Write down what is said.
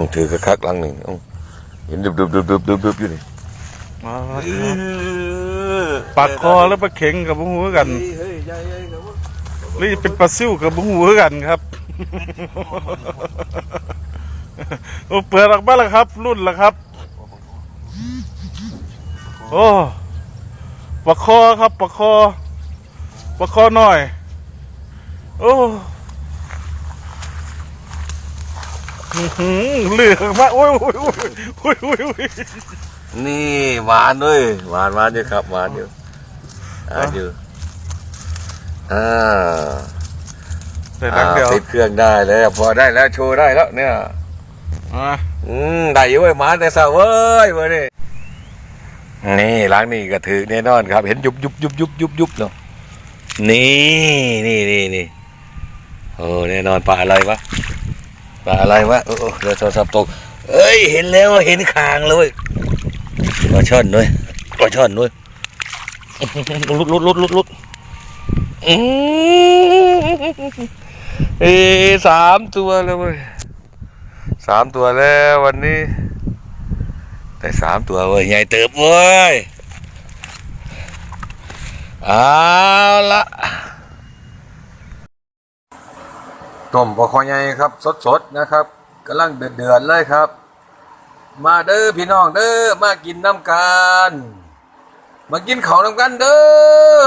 อถือกระคักลังหนึ่งเห็นดุบดุบดุบดุบดุบดุบอยู่นี่ปากคอแล้วปลาเข็งกับบุ้งหัวกันนี่เป็นปลาซิ่วกับบุ้งหัวกันครับโอ้เปิดออกมาแล้วครับ รุ่นแล้วครับ โอ้ปลาคอครับปลาคอปลาคอหน่อย โอ้อื้อ หือเหลืองมากโอ้ยโอ้ยโอ้ยโอ้ยโอ้ยโอ้ยนี่หวานด้วยหวานหวานอยู่ครับหวานอยู่หวานอยู่อ่าแต่นักเดียวติดเครื่องได้แล้วพอได้แล้วโชว์ได้แล้วเนี่ยอะอืมได้อยู่เว้ยหมาแต่เสาเว้ยเว้ยนี่นี่ล้างนี่ก็ถือแน่นอนครับ เห็นยุบยุบยุบยุบยุบยุบเนาะนี่นี่นี่นี่โอ้แน่นอนปลาอะไรวะ ปลาอะไรวะโอ้โอ้เดี๋ยวโทรศัพท์ตกเอ้ยเห็นแล้วเห็นคางเลยเว้ยปลาช่อนด้วยปลาช่อนด้วยลุดลุดลุดลุดลุดอืมเอ้สามตัวแล้วเว้ยสามตัวแล้ววันนี้ได้สามตัวเว้ยใหญ่เติบเว้ยเอาละ ต้มปลาคอใหญ่ครับ สดๆนะครับกำลังเดือดๆเลยครับ มาเด้อพี่น้องเด้อมากินน้ำกัน มากินข้าวน้ำกันเด้อ